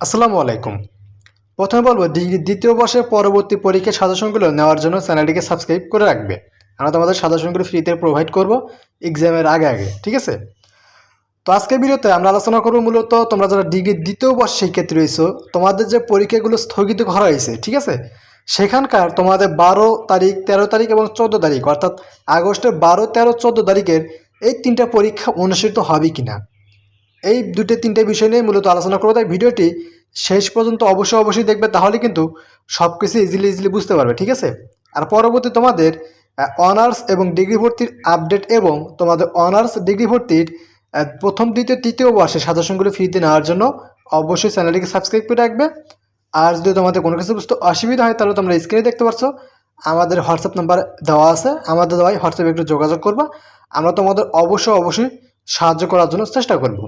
আসসালামু আলাইকুম। প্রথমে বলব ডিগ্রি দ্বিতীয় বর্ষের পরবর্তী পরীক্ষার সাজেশনগুলো নেওয়ার জন্য চ্যানেলটিকে সাবস্ক্রাইব করে রাখবে। আমরা তোমাদের সাজেশনগুলো ফ্রিতে প্রোভাইড করব এক্সামের আগে আগে, ঠিক আছে? তো আজকের ভিডিওতে আমরা আলোচনা করব মূলত তোমরা যারা ডিগ্রি দ্বিতীয় বর্ষ শিক্ষার্থী রয়েছো, তোমাদের যে পরীক্ষাগুলো স্থগিত করা হয়েছে, ঠিক আছে? সেখানকার তোমাদের বারো তারিখ, তেরো তারিখ এবং চোদ্দ তারিখ, অর্থাৎ আগস্টের বারো, তেরো, চোদ্দ তারিখের এই তিনটা পরীক্ষা অনুষ্ঠিত হবে কিনা। এই দুটো তিনটে বিষয় নিয়ে মূলত আলোচনা করব। তাই ভিডিওটি শেষ পর্যন্ত অবশ্যই অবশ্যই দেখবে, তাহলে কিন্তু সব কিছু ইজিলি ইজিলি বুঝতে পারবে, ঠিক আছে? আর পরবর্তী তোমাদের অনার্স এবং ডিগ্রি ভর্তির আপডেট এবং তোমাদের অনার্স ডিগ্রি ভর্তির প্রথম, দ্বিতীয়, তৃতীয় বর্ষে সাজেশনগুলো ফ্রিতে নেওয়ার জন্য অবশ্যই চ্যানেলটিকে সাবস্ক্রাইব করে রাখবে। আর যদি তোমাদের কোনো কিছু বুঝতে অসুবিধা হয়, তাহলে তোমরা স্ক্রিনে দেখতে পাচ্ছ আমাদের হোয়াটসঅ্যাপ নাম্বার দেওয়া আছে। আমাদের দেওয়াই হোয়াটসঅ্যাপে একটু যোগাযোগ করবা। আমরা তোমাদের অবশ্যই অবশ্যই সাহায্য করার জন্য চেষ্টা করব।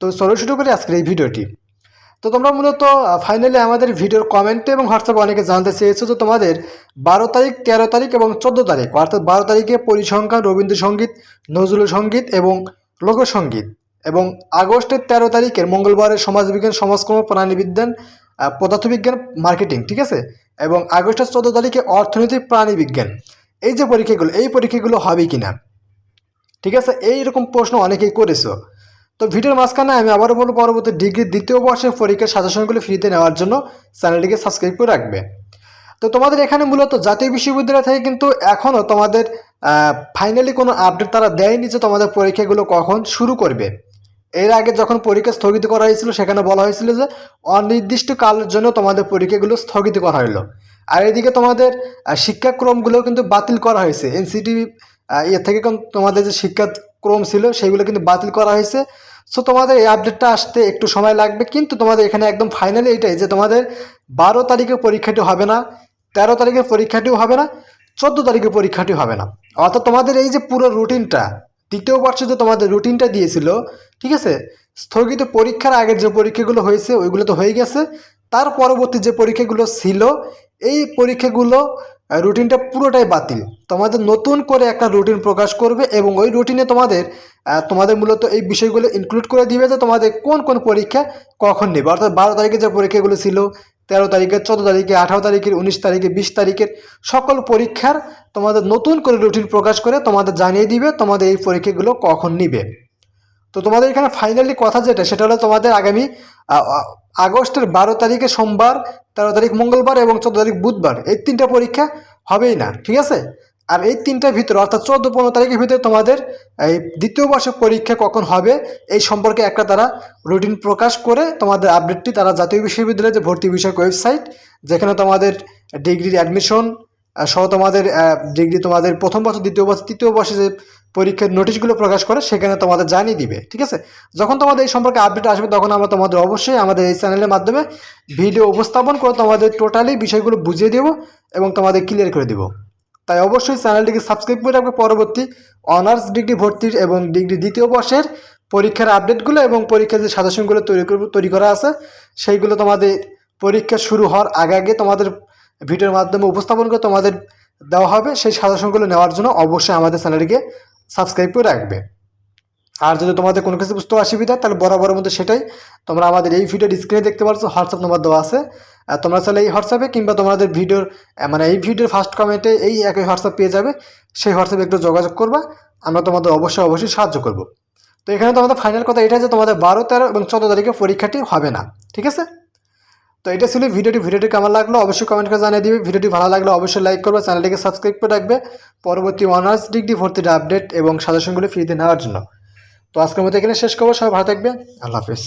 তো চলো শুরু করি আজকের এই ভিডিওটি। তো তোমরা মূলত ফাইনালি আমাদের ভিডিওর কমেন্টে এবং হোয়াটসঅ্যাপে অনেকে জানতে চেয়েছো যে তোমাদের বারো তারিখ, তেরো তারিখ এবং চোদ্দ তারিখ, অর্থাৎ বারো তারিখে পরিসংখ্যান রবীন্দ্রসঙ্গীত নজরুল সংগীত এবং লোকসঙ্গীত এবং আগস্টের তেরো তারিখের মঙ্গলবারের সমাজবিজ্ঞান, সমাজকর্ম প্রাণীবিজ্ঞান পদার্থবিজ্ঞান, মার্কেটিং, ঠিক আছে? এবং আগস্টের চোদ্দ তারিখে অর্থনীতি প্রাণীবিজ্ঞান এই যে পরীক্ষাগুলো, এই পরীক্ষাগুলো হবে কি না ঠিক আছে? এইরকম প্রশ্ন অনেকেই করেছ। তো ভিডিওর মাঝখানে আমি আবারও বলব, পরবর্তী ডিগ্রি দ্বিতীয় বর্ষের পরীক্ষার সাজেশনগুলো ফ্রিতে নেওয়ার জন্য চ্যানেলটিকে সাবস্ক্রাইব করে রাখবে। তো তোমাদের এখানে মূলত জাতীয় বিশ্ববিদ্যালয় থেকে কিন্তু এখনও তোমাদের ফাইনালি কোনো আপডেট তারা দেয়নি যে তোমাদের পরীক্ষাগুলো কখন শুরু করবে। এর আগে যখন পরীক্ষা স্থগিত করা হয়েছিল, সেখানে বলা হয়েছিল যে অনির্দিষ্ট কালের জন্য তোমাদের পরীক্ষাগুলো স্থগিত করা হলো আর এদিকে তোমাদের শিক্ষাক্রমগুলো কিন্তু বাতিল করা হয়েছে। এনসিটি ইয়ে থেকে তোমাদের যে শিক্ষাক্রম ছিল, সেগুলো কিন্তু বাতিল করা হয়েছে। সো তোমাদের এই আপডেটটা আসতে একটু সময় লাগবে, কিন্তু তোমাদের এখানে একদম ফাইনালি এটাই যে তোমাদের বারো তারিখে পরীক্ষাটি হবে না, তেরো তারিখে পরীক্ষাটিও হবে না, চোদ্দ তারিখে পরীক্ষাটি হবে না। অর্থাৎ তোমাদের এই যে পুরো রুটিনটা দ্বিতীয় বর্ষে যে তোমাদের রুটিনটা দিয়েছিল, ঠিক আছে? স্থগিত পরীক্ষার আগের যে পরীক্ষাগুলো হয়েছে, ওইগুলো তো হয়ে গেছে। তার পরবর্তী যে পরীক্ষাগুলো ছিল, এই পরীক্ষাগুলো রুটিনটা পুরোটাই বাতিল। তোমাদের নতুন করে একটা রুটিন প্রকাশ করবে এবং ওই রুটিনে তোমাদের তোমাদের মূলত এই বিষয়গুলো ইনক্লুড করে দিবে যে তোমাদের কোন কোন পরীক্ষা কখন নেবে। অর্থাৎ বারো তারিখে যে পরীক্ষাগুলো ছিল, তেরো তারিখে, চোদ্দ তারিখে, আঠারো তারিখের, উনিশ তারিখে, বিশ তারিখের, সকল পরীক্ষার তোমাদের নতুন করে রুটিন প্রকাশ করে তোমাদের জানিয়ে দিবে তোমাদের এই পরীক্ষাগুলো কখন নিবে। তো তোমাদের এখানে ফাইনালি কথা যেটা, সেটা হলো তোমাদের আগামী আগস্টের বারো তারিখে সোমবার তেরো তারিখ মঙ্গলবার এবং চোদ্দ তারিখ বুধবার। এই তিনটা পরীক্ষা হবেই না, ঠিক আছে? আর এই তিনটার ভিতরে, অর্থাৎ চোদ্দ, পনেরো তারিখের ভিতরে তোমাদের এই দ্বিতীয় বর্ষের পরীক্ষা কখন হবে, এই সম্পর্কে একটা তারা রুটিন প্রকাশ করে তোমাদের আপডেটটি তারা জাতীয় বিশ্ববিদ্যালয়ের যে ভর্তি বিষয়ক ওয়েবসাইট যেখানে তোমাদের ডিগ্রির অ্যাডমিশন সহ তোমাদের ডিগ্রি তোমাদের প্রথম বছর দ্বিতীয় বছর তৃতীয় বর্ষে যে পরীক্ষার নোটিশগুলো প্রকাশ করে, সেখানে তোমাদের জানিয়ে দিবে, ঠিক আছে? যখন তোমাদের এই সম্পর্কে আপডেট আসবে, তখন আমরা তোমাদের অবশ্যই আমাদের এই চ্যানেলের মাধ্যমে ভিডিও উপস্থাপন করে তোমাদের টোটালি বিষয়গুলো বুঝিয়ে দেবো এবং তোমাদের ক্লিয়ার করে দেবো। তাই অবশ্যই চ্যানেলটিকে সাবস্ক্রাইব করে রাখবে পরবর্তী অনার্স ডিগ্রি ভর্তির এবং ডিগ্রি দ্বিতীয় বর্ষের পরীক্ষার আপডেটগুলো এবং পরীক্ষার যে সাজেশনগুলো তৈরি তৈরি করা আছে, সেইগুলো তোমাদের পরীক্ষা শুরু হওয়ার আগে আগে তোমাদের ভিডিওর মাধ্যমে উপস্থাপন করে তোমাদের দেওয়া হবে, সেই সাজেশনগুলো নেওয়ার জন্য অবশ্যই আমাদের চ্যানেলটিকে সাবস্ক্রাইব করে রাখবে। আর যদি তোমাদের কোনো কিছু বুঝতে অসুবিধা তাহলে বরাবরের মধ্যে সেটাই তোমরা আমাদের এই ভিডিওর স্ক্রিনে দেখতে পাচ্ছ হোয়াটসঅ্যাপ নম্বর দেওয়া আছে। তোমরা চাইলে এই হোয়াটসঅ্যাপে কিংবা তোমাদের ভিডিওর মানে এই ভিডিওর ফার্স্ট কমেন্টে এই একই হোয়াটসঅ্যাপ পেয়ে যাবে। সেই হোয়াটসঅ্যাপে একটু যোগাযোগ করবা, আমরা তোমাদের অবশ্যই অবশ্যই সাহায্য করব। তো এখানে তোমাদের ফাইনাল কথা এটা যে তোমাদের বারো, তেরো এবং চোদ্দ তারিখে পরীক্ষাটি হবে না, ঠিক আছে? তো এটা ছিল ভিডিওটি। ভিডিওটি কেমন লাগল অবশ্যই কমেন্ট করে জানিয়ে দিবে। ভিডিওটি ভালো লাগলে অবশ্যই লাইক করবে, চ্যানেলটিকে সাবস্ক্রাইব করে রাখবে। পরবর্তী অনার্স ডিগ্রি ভর্তির আপডেট এবং সাজেশনগুলো ফ্রিতে নেওয়ার জন্য। তো আজকের মতো এখানে শেষ করব। সবাই ভালো থাকবে আল্লাহ হাফিজ।